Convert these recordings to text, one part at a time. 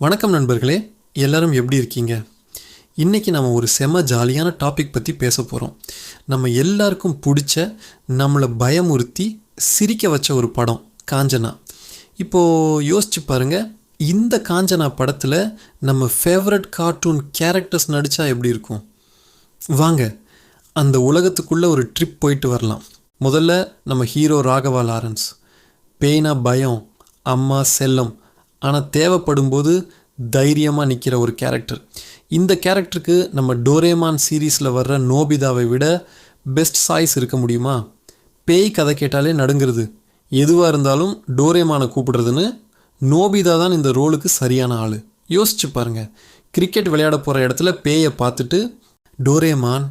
வணக்கம் நண்பர்களே எல்லாரும் எப்படி இருக்கீங்க? இன்றைக்கி நம்ம ஒரு செம ஜாலியான டாபிக் பற்றி பேச போகிறோம் நம்ம எல்லாருக்கும் பிடிச்ச நம்மளை பயமுறுத்தி சிரிக்க வச்ச ஒரு படம் காஞ்சனா. இப்போது யோசிச்சு பாருங்கள் இந்த காஞ்சனா படத்தில் நம்ம ஃபேவரட் கார்ட்டூன் கேரக்டர்ஸ் நடித்தா எப்படி இருக்கும்? வாங்க அந்த உலகத்துக்குள்ளே ஒரு ட்ரிப் போயிட்டு வரலாம். முதல்ல நம்ம ஹீரோ ராகவா லாரன்ஸ். பேய்னா பயம் அம்மா செல்லம் ஆனால் தேவைப்படும் போது தைரியமாக நிற்கிற ஒரு கேரக்டர் இந்த கேரக்டருக்கு நம்ம டோரேமான் சீரீஸில் வர்ற நோபிதாவை விட பெஸ்ட் சாய்ஸ் இருக்க முடியுமா? பேய் கதை கேட்டாலே நடுங்கிறது. எதுவாக இருந்தாலும் டோரேமானை கூப்பிடுறதுன்னு நோபிதா தான் இந்த ரோலுக்கு சரியான ஆள். யோசிச்சு பாருங்கள் கிரிக்கெட் விளையாட போகிற இடத்துல பேயை பார்த்துட்டு டோரேமான்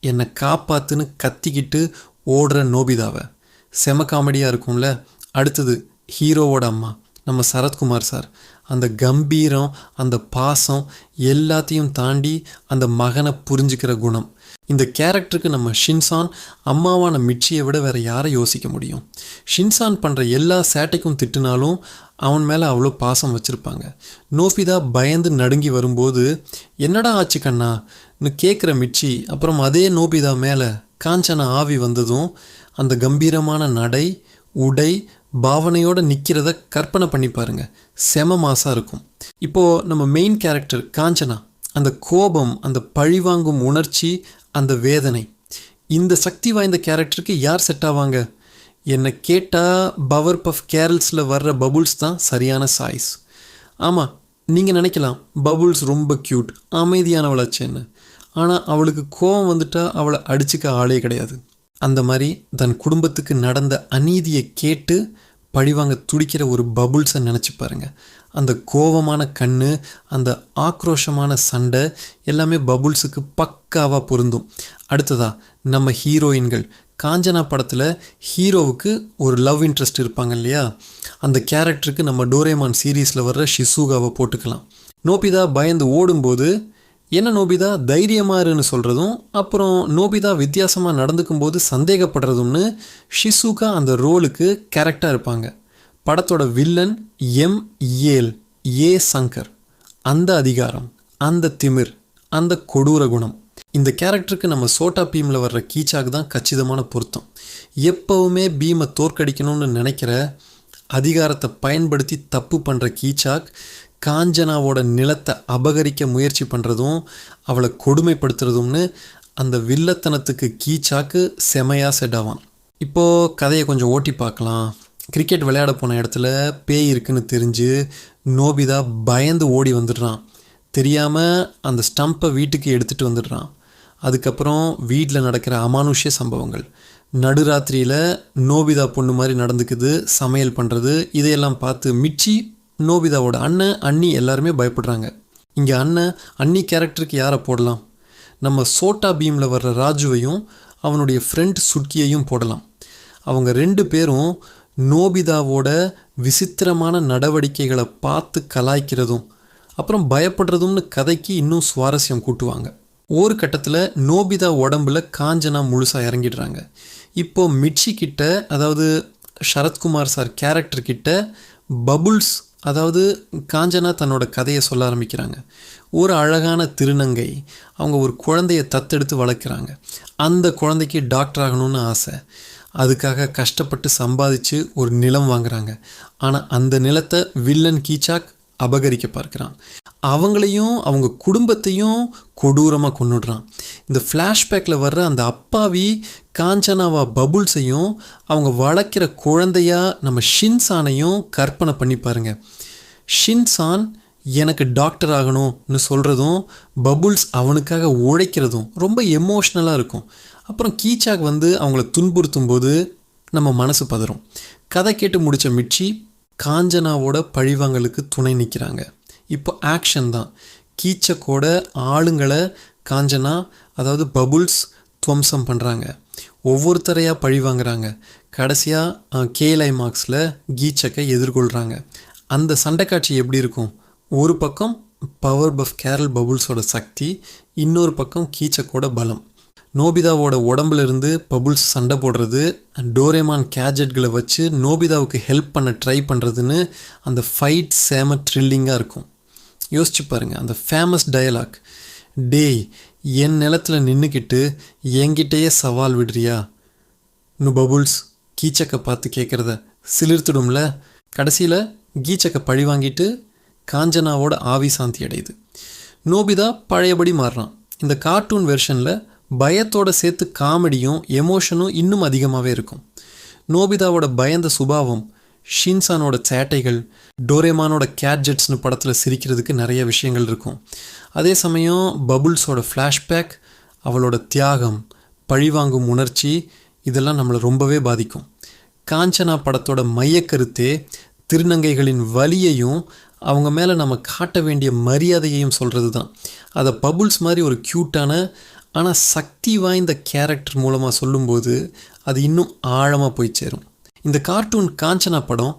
என்னை காப்பாத்துன்னு கத்திக்கிட்டு ஓடுற நோபிதாவை. செம காமெடியாக இருக்கும்ல. அடுத்தது ஹீரோவோட அம்மா. நம்ம சரத்குமார் சார். அந்த கம்பீரம் அந்த பாசம் எல்லாத்தையும் தாண்டி அந்த மகனை புரிஞ்சுக்கிற குணம். இந்த கேரக்டருக்கு நம்ம ஷின்சான் அம்மாவான மிச்சியை விட வேறு யாரை யோசிக்க முடியும்? ஷின்சான் பண்ணுற எல்லா சேட்டைக்கும் திட்டுனாலும் அவன் மேலே அவ்வளோ பாசம் வச்சுருப்பாங்க. நோஃபிதா பயந்து நடுங்கி வரும்போது என்னடா ஆச்சு கண்ணான்னு கேட்குற மிச்சி அப்புறம் அதே நோபிதா மேலே காஞ்சனா ஆவி வந்ததும் அந்த கம்பீரமான நடை உடை பாவனையோடு நிற்கிறத கற்பனை பண்ணி பாருங்கள் செம மாசாக இருக்கும். இப்போது நம்ம மெயின் கேரக்டர் காஞ்சனா அந்த கோபம் அந்த பழிவாங்கும் உணர்ச்சி அந்த வேதனை இந்த சக்தி வாய்ந்த கேரக்டருக்கு யார் செட் ஆவாங்க? என்னை கேட்டால் பவர் பஃப் கேரல்ஸில் வர்ற பபுள்ஸ் தான் சரியான சாய்ஸ் ஆமாம் நீங்கள் நினைக்கலாம் பபுள்ஸ் ரொம்ப க்யூட் அமைதியானவளாச்சேன்னு. ஆனால் அவளுக்கு கோபம் வந்துட்டால் அவளை அடிச்சுக்க ஆளே கிடையாது. அந்த மாதிரி தன் குடும்பத்துக்கு நடந்த அநீதியை கேட்டு பழிவாங்க துடிக்கிற ஒரு பபுள்ஸை நினச்சி பாருங்கள் அந்த கோவமான கண் அந்த ஆக்ரோஷமான சண்டை எல்லாமே பபுள்ஸுக்கு பக்காவாக பொருந்தும். அடுத்ததா நம்ம ஹீரோயின்கள் காஞ்சனா படத்தில் ஹீரோவுக்கு ஒரு லவ் இன்ட்ரெஸ்ட் இருப்பாங்க இல்லையா? அந்த கேரக்டருக்கு நம்ம டோரேமான் சீரீஸில் வர்ற ஷிசுகாவை போட்டுக்கலாம். நோபிதா பயந்து ஓடும்போது என்ன நோபிதா? தைரியமாருன்னு சொல்கிறதும் அப்புறம் நோபிதா வித்தியாசமாக நடந்துக்கும் போது சந்தேகப்படுறதும்னு ஷிசுகா அந்த ரோலுக்கு கேரக்டாக இருப்பாங்க. படத்தோட வில்லன் எம் ஏல் ஏ. சங்கர். அந்த அதிகாரம் அந்த திமிர் அந்த கொடூர குணம். இந்த கேரக்டருக்கு நம்ம சோட்டா பீமில் வர்ற கீச்சாக்கு தான் கச்சிதமான பொருத்தம். எப்போவுமே பீமை தோற்கடிக்கணும்னு நினைக்கிற அதிகாரத்தை பயன்படுத்தி தப்பு பண்ணுற கீச்சாக் காஞ்சனாவோட நிலத்தை அபகரிக்க முயற்சி பண்ணுறதும் அவளை கொடுமைப்படுத்துறதும்னு அந்த வில்லத்தனத்துக்கு கீச்சாக்கு செமையாக செட் ஆவான். இப்போது கதையை கொஞ்சம் ஓட்டி பார்க்கலாம். கிரிக்கெட் விளையாட போன இடத்துல பேய் இருக்குன்னு தெரிஞ்சு நோபிதா பயந்து ஓடி வந்துடுறான். தெரியாமல் அந்த ஸ்டம்பை வீட்டுக்கு எடுத்துகிட்டு வந்துடுறான். அதுக்கப்புறம் வீட்டில் நடக்கிற அமானுஷ்ய சம்பவங்கள். நடுராத்திரியில் நோபிதா பொண்ணு மாதிரி நடந்துக்குது சமையல் பண்ணுறது இதையெல்லாம் பார்த்து மிச்சி நோபிதாவோட அண்ணன் அண்ணி எல்லாருமே பயப்படுறாங்க. இங்கே அண்ணன் அண்ணி கேரக்டருக்கு யாரை போடலாம்? நம்ம சோட்டா பீமில் வர்ற ராஜுவையும் அவனுடைய ஃப்ரெண்ட் சுட்கியையும் போடலாம். அவங்க ரெண்டு பேரும் நோபிதாவோட விசித்திரமான நடவடிக்கைகளை பார்த்து கலாய்க்கிறதும் அப்புறம் பயப்படுறதும்னு கதைக்கு இன்னும் சுவாரஸ்யம் கூட்டுவாங்க. ஒரு கட்டத்தில் நோபிதா உடம்புல காஞ்சனா முழுசாக இறங்கிடுறாங்க. இப்போ மிட்சி கிட்ட அதாவது சரத்குமார் சார் கேரக்டர் கிட்ட பபுள்ஸ் அதாவது காஞ்சனா தன்னோட கதையை சொல்ல ஆரம்பிக்கிறாங்க. ஒரு அழகான திருநங்கை அவங்க ஒரு குழந்தைய தத்தெடுத்து வளர்க்குறாங்க. அந்த குழந்தைக்கு டாக்டர் ஆகணும்னு ஆசை. அதுக்காக கஷ்டப்பட்டு சம்பாதிச்சு ஒரு நிலம் வாங்குறாங்க. ஆனால் அந்த நிலத்தை வில்லன் கீச்சாக் அபகரிக்க பார்க்குறான். அவங்களையும் அவங்க குடும்பத்தையும் கொடூரமாக கொண்டுடுறான் இந்த ஃப்ளாஷ்பேக்கில் வர்ற அந்த அப்பாவி காஞ்சனாவா பபுள்ஸையும் அவங்க வளர்க்குற குழந்தையாக நம்ம ஷின்சானையும் கற்பனை பண்ணி பாருங்கள் ஷின்சான் எனக்கு டாக்டர் ஆகணும்னு சொல்கிறதும் பபுள்ஸ் அவனுக்காக உழைக்கிறதும் ரொம்ப எமோஷ்னலாக இருக்கும். அப்புறம் கீச்சாக் வந்து அவங்கள துன்புறுத்தும் போது நம்ம மனசு பதறும். கதை கேட்டு முடித்த மிச்சி காஞ்சனாவோட பழிவாங்கலுக்கு துணை நிற்கிறாங்க இப்போ ஆக்ஷன் தான். கீச்சக்கோட ஆளுங்களை காஞ்சனா அதாவது பபுள்ஸ் துவம்சம் பண்ணுறாங்க ஒவ்வொருத்தரையாக பழி வாங்குறாங்க. கடைசியாக கேலை மார்க்ஸில் கீச்சக்கை எதிர்கொள்கிறாங்க அந்த சண்டை காட்சி எப்படி இருக்கும்? ஒரு பக்கம் பவர் பஃப் கேரல் பபுள்ஸோட சக்தி இன்னொரு பக்கம் கீச்சக்கோட பலம். நோபிதாவோட உடம்புல இருந்து பபுள்ஸ் சண்டை போடுறது டோரேமான் கேஜெட்களை வச்சு நோபிதாவுக்கு ஹெல்ப் பண்ண ட்ரை பண்ணுறதுன்னு அந்த ஃபைட் சேம த்ரில்லிங்காக இருக்கும். யோசிச்சு பாருங்கள் அந்த ஃபேமஸ் டயலாக் டேய் என் நிலத்துல நின்றுக்கிட்டு என்கிட்டயே சவால் விடுறியா? நு பபுல்ஸ் கீச்சக்கை பார்த்து கேட்குறத சிலிர்த்துடும்ல? கடைசியில் கீச்சக்கை பழி வாங்கிட்டு காஞ்சனாவோட ஆவி சாந்தி அடையுது. நோபிதா பழையபடி மாறுறான். இந்த கார்ட்டூன் வெர்ஷனில் பயத்தோட சேர்த்து காமெடியும் எமோஷனும் இன்னும் அதிகமாகவே இருக்கும். நோபிதாவோட பயந்த சுபாவம் ஷின்சானோட சேட்டைகள் டோரேமானோட கேட்ஜெட்ஸ்னு படத்தில் சிரிக்கிறதுக்கு நிறைய விஷயங்கள் இருக்கும். அதே சமயம் பபுல்ஸோட ஃப்ளாஷ்பேக் அவளோட தியாகம் பழிவாங்கும் உணர்ச்சி இதெல்லாம் நம்மளை ரொம்பவே பாதிக்கும். காஞ்சனா படத்தோட மையக்கருத்தே திருநங்கைகளின் வலியையும் அவங்க மேலே நம்ம காட்ட வேண்டிய மரியாதையையும் சொல்கிறது தான் அதை பபுல்ஸ் மாதிரி ஒரு க்யூட்டான ஆனால் சக்தி வாய்ந்த கேரக்டர் மூலமாக சொல்லும்போது அது இன்னும் ஆழமாக போய் சேரும். இந்த கார்ட்டூன் காஞ்சனா படம்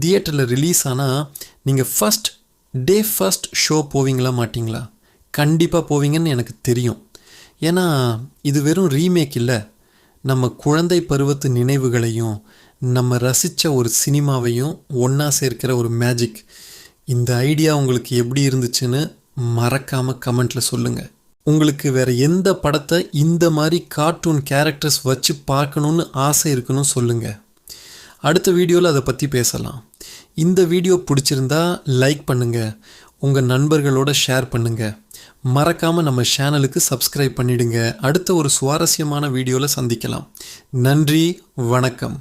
தியேட்டரில் ரிலீஸ் ஆனால் நீங்கள் ஃபஸ்ட் டே ஃபர்ஸ்ட் ஷோ போவீங்களா மாட்டிங்களா? கண்டிப்பாக போவீங்கன்னு எனக்கு தெரியும். ஏன்னா இது வெறும் ரீமேக் இல்லை. நம்ம குழந்தை பருவத்து நினைவுகளையும் நம்ம ரசித்த ஒரு சினிமாவையும் ஒன்றா சேர்க்கிற ஒரு மேஜிக் இந்த ஐடியா உங்களுக்கு எப்படி இருந்துச்சுன்னு மறக்காமல் கமெண்ட்டில் சொல்லுங்கள் உங்களுக்கு வேறு எந்த படத்தை இந்த மாதிரி கார்ட்டூன் கேரக்டர்ஸ் வச்சு பார்க்கணுன்னு ஆசை இருக்குன்னு சொல்லுங்கள் அடுத்த வீடியோவில் அதை பற்றி பேசலாம். இந்த வீடியோ பிடிச்சிருந்தா லைக் பண்ணுங்கள் உங்கள் நண்பர்களோட ஷேர் பண்ணுங்கள் மறக்காமல் நம்ம சேனலுக்கு சப்ஸ்கிரைப் பண்ணிவிடுங்க அடுத்த ஒரு சுவாரஸ்யமான வீடியோவில் சந்திக்கலாம். நன்றி வணக்கம்.